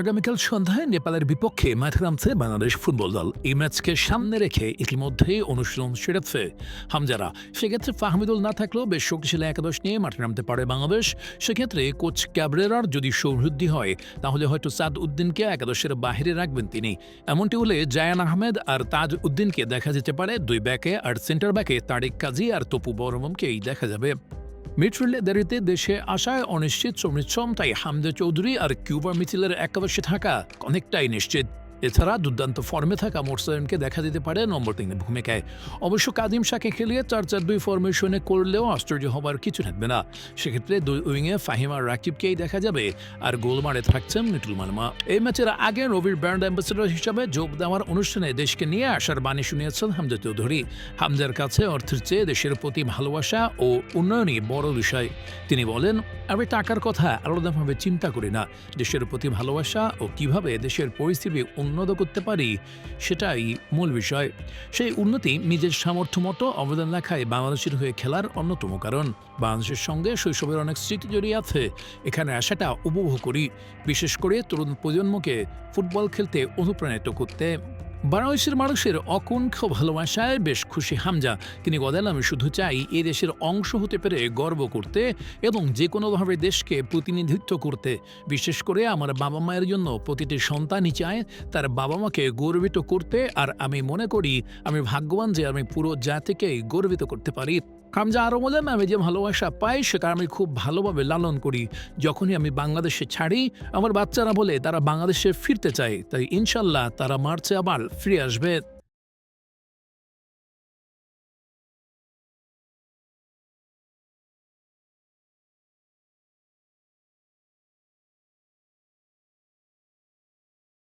আগামীকাল সন্ধ্যায় নেপালের বিপক্ষে মাঠে নামছে বাংলাদেশ ফুটবল দল। এই ম্যাচকে সামনে রেখে ইতিমধ্যেই অনুশীলন সেরেছে হামজারা। সেক্ষেত্রে ফাহমিদুল না থাকলেও বেশ শক্তিশালী একাদশ নিয়ে মাঠে নামতে পারে বাংলাদেশ। সেক্ষেত্রে কোচ ক্যাবরেরার যদি সৌহৃদ্যি হয়, তাহলে হয়তো সাদ উদ্দিনকে একাদশের বাহিরে রাখবেন তিনি। এমনটি হলে জায়ান আহমেদ আর তাজ উদ্দিনকে দেখা যেতে পারে দুই ব্যাকে আর সেন্টার ব্যাকে তারেক কাজী আর তপু বরমমকেই দেখা যাবে। মিডফিল্ডে দেরিতে দেশে আসায় অনিশ্চিত সমিশ্রম তাই হামদা চৌধুরী আর কিউবার মিছিলের একাদশে থাকা অনেকটাই নিশ্চিত। এছাড়া দুর্দান্ত ফর্মে থাকা মোরসাইনকে দেখা যেতে পারে নম্বর তিনের ভূমিকায়। অবশ্য কাদিম শাকে খেলিয়ে চার চার দুই ফরমেশনে করলেও আশ্চর্য হবার কিছু থাকবে না। সেক্ষেত্রে দুই উইংয়ে ফাহিম আর রাকিবকেই দেখা যাবে, আর গোলমারে থাকছেন মিটুল মালমা এই ম্যাচের আগে রবির ব্র্যান্ড অ্যাম্বাসেডর হিসাবে যোগ দেওয়ার অনুষ্ঠানে দেশকে নিয়ে আসার বাণী শুনিয়েছেন হামজা চৌধুরী। হামজার কাছে অর্থের চেয়ে দেশের প্রতি ভালোবাসা ও উন্নয়নই বড় বিষয়। তিনি বলেন, আমি টাকার কথা আলাদাভাবে চিন্তা করি না। দেশের প্রতি ভালোবাসা ও কীভাবে দেশের পরিস্থিতি উন্নত করতে পারি, সেটাই মূল বিষয়। সেই উন্নতি নিজের সামর্থ্য মতো অবদান রাখায় বাংলাদেশের হয়ে খেলার অন্যতম কারণ। বাংলাদেশের সঙ্গে শৈশবের অনেক স্মৃতি জড়িয়ে আছে। এখানে আসাটা উপভোগ করি। বিশেষ করে তরুণ প্রজন্মকে ফুটবল খেলতে অনুপ্রাণিত করতে বাংলাদেশের মানুষের অকুণ্ঠ ভালোবাসায় বেশ খুশি হামজা। তিনি গদাল আমি শুধু চাই এ দেশের অংশ হতে পেরে গর্ব করতে এবং যে কোনোভাবে দেশকে প্রতিনিধিত্ব করতে। বিশেষ করে আমার বাবা মায়ের জন্য প্রতিটি সন্তানই চায় তার বাবা মাকে গর্বিত করতে। আর আমি মনে করি, আমি ভাগ্যবান যে আমি পুরো জাতিকে গর্বিত করতে পারি। হামজা আরও বলেন আমি যে ভালোবাসা পাই, সেটা আমি খুব ভালোভাবে লালন করি। যখনই আমি বাংলাদেশে ছাড়ি, আমার বাচ্চারা বলে তারা বাংলাদেশে ফিরতে চায়। তাই ইনশাল্লাহ তারা মার্চে আবার ফিরে আসবে।